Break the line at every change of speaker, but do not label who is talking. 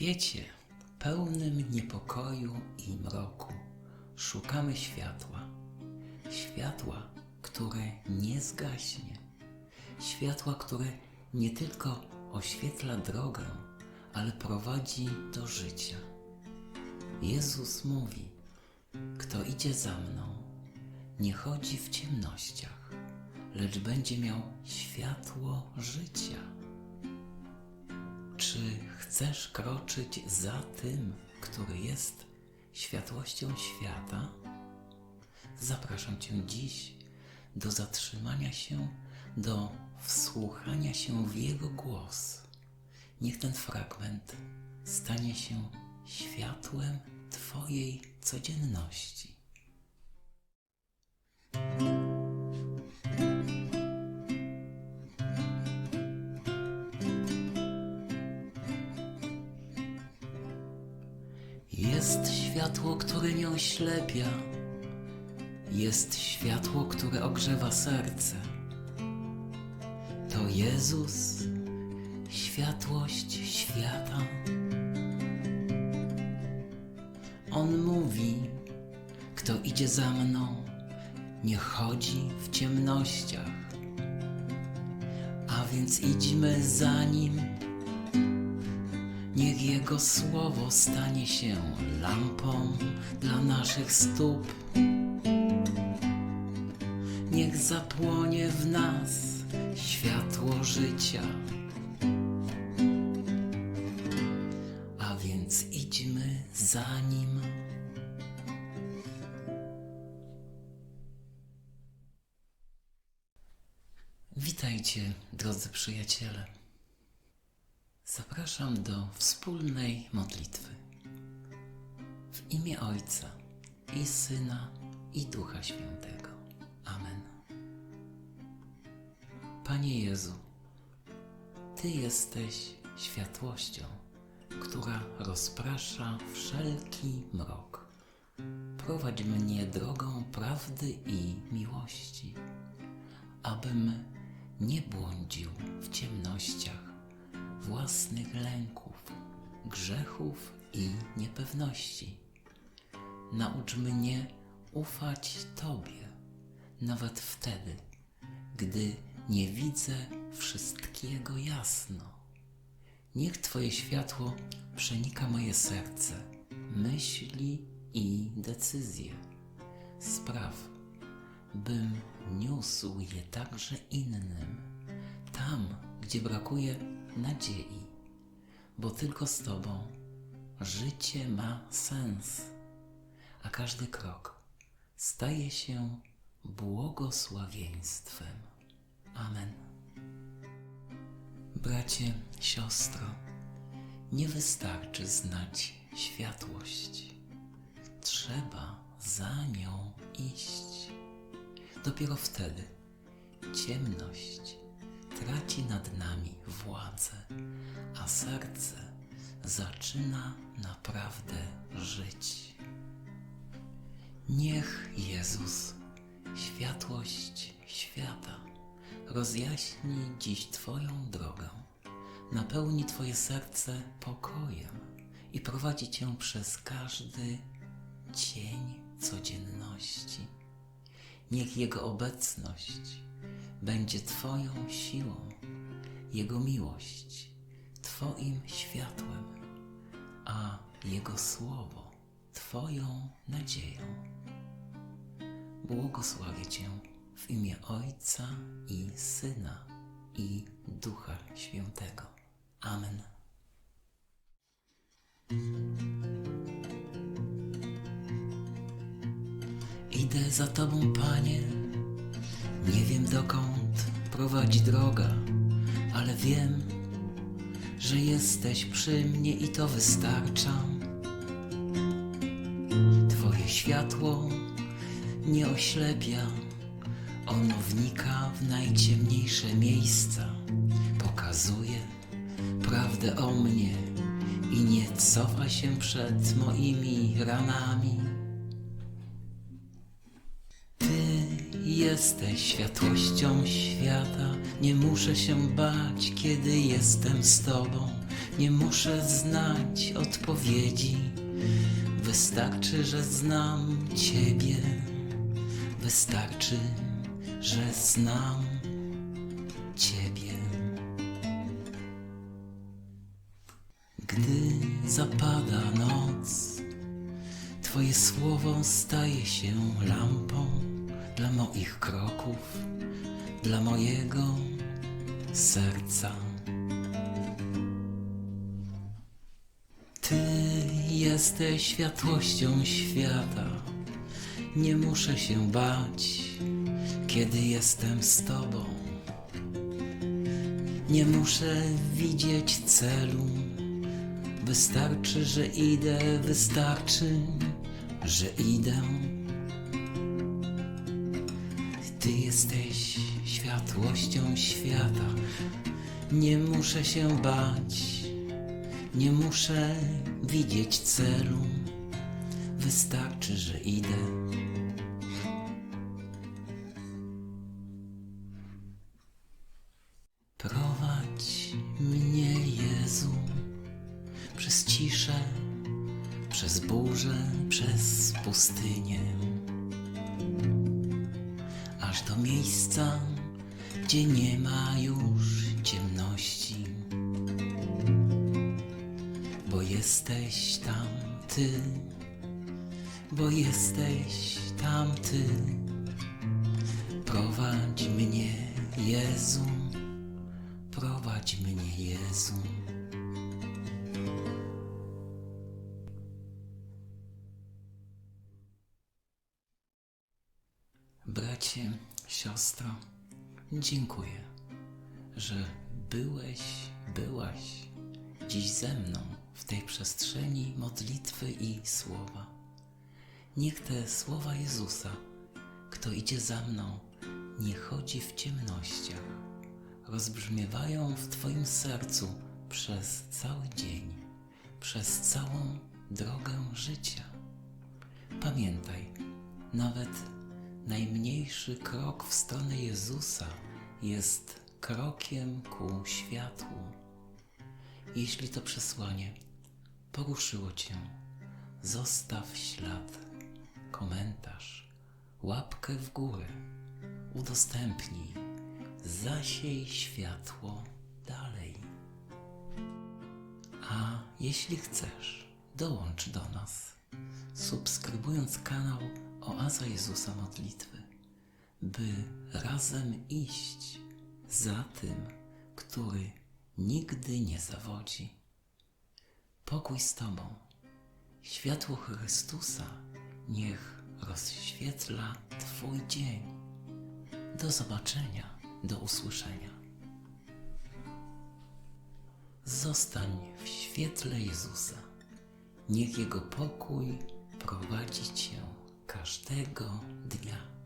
świecie pełnym niepokoju i mroku szukamy światła. Światła, które nie zgaśnie. Światła, które nie tylko oświetla drogę, ale prowadzi do życia. Jezus mówi: Kto idzie za mną, nie chodzi w ciemnościach, lecz będzie miał światło życia. Czy chcesz kroczyć za tym, który jest światłością świata? Zapraszam Cię dziś do zatrzymania się, do wsłuchania się w Jego głos. Niech ten fragment stanie się światłem Twojej codzienności. Oślepia. Jest światło, które ogrzewa serce. To Jezus, światłość świata. On mówi: Kto idzie za mną, nie chodzi w ciemnościach. A więc idźmy za nim. Niech Jego słowo stanie się lampą dla naszych stóp. Niech zapłonie w nas światło życia. A więc idźmy za nim. Witajcie, drodzy przyjaciele. Zapraszam do wspólnej modlitwy. W imię Ojca i Syna i Ducha Świętego. Amen. Panie Jezu, Ty jesteś światłością, która rozprasza wszelki mrok. Prowadź mnie drogą prawdy i miłości, abym nie błądził w własnych lęków, grzechów i niepewności. Naucz mnie ufać Tobie, nawet wtedy, gdy nie widzę wszystkiego jasno. Niech Twoje światło przenika moje serce, myśli i decyzje. Spraw, bym niósł je także innym, tam, gdzie brakuje nadziei, bo tylko z Tobą życie ma sens, a każdy krok staje się błogosławieństwem. Amen. Bracie, siostro, nie wystarczy znać światłość. Trzeba za nią iść. Dopiero wtedy ciemność traci nad nami władzę, a serce zaczyna naprawdę żyć. Niech Jezus, światłość świata, rozjaśni dziś Twoją drogę, napełni Twoje serce pokojem i prowadzi Cię przez każdy cień codzienności. Niech Jego obecność będzie Twoją siłą, Jego miłość Twoim światłem, a Jego słowo Twoją nadzieją. Błogosławię Cię w imię Ojca i Syna i Ducha Świętego. Amen. Idę za Tobą, Panie. Nie wiem dokąd prowadzi droga, ale wiem, że jesteś przy mnie i to wystarcza. Twoje światło nie oślepia, ono wnika w najciemniejsze miejsca, pokazuje prawdę o mnie i nie cofa się przed moimi ranami. Jesteś światłością świata, nie muszę się bać, kiedy jestem z Tobą. Nie muszę znać odpowiedzi, wystarczy, że znam Ciebie. Wystarczy, że znam Ciebie. Gdy zapada noc, Twoje słowo staje się lampą dla moich kroków, dla mojego serca. Ty jesteś światłością świata. Nie muszę się bać, kiedy jestem z Tobą. Nie muszę widzieć celu. Wystarczy, że idę, wystarczy, że idę. Ty jesteś światłością świata. Nie muszę się bać, nie muszę widzieć celu. Wystarczy, że idę. Prowadź mnie, Jezu, przez ciszę, przez burzę, przez pustynię, miejsca, gdzie nie ma już ciemności, bo jesteś tam Ty, bo jesteś tam Ty. Prowadź mnie, Jezu, prowadź mnie, Jezu. Bracie, siostro, dziękuję, że byłeś, byłaś dziś ze mną w tej przestrzeni modlitwy i słowa. Niech te słowa Jezusa, kto idzie za mną, nie chodzi w ciemnościach, rozbrzmiewają w Twoim sercu przez cały dzień, przez całą drogę życia. Pamiętaj, nawet najmniejszy krok w stronę Jezusa jest krokiem ku światłu. Jeśli to przesłanie poruszyło Cię, zostaw ślad, komentarz, łapkę w górę, udostępnij, zasiej światło dalej. A jeśli chcesz, dołącz do nas, subskrybując kanał Oaza Jezusa Modlitwy, by razem iść za tym, który nigdy nie zawodzi. Pokój z Tobą. Światło Chrystusa niech rozświetla Twój dzień. Do zobaczenia, do usłyszenia. Zostań w świetle Jezusa. Niech Jego pokój prowadzi Cię każdego dnia.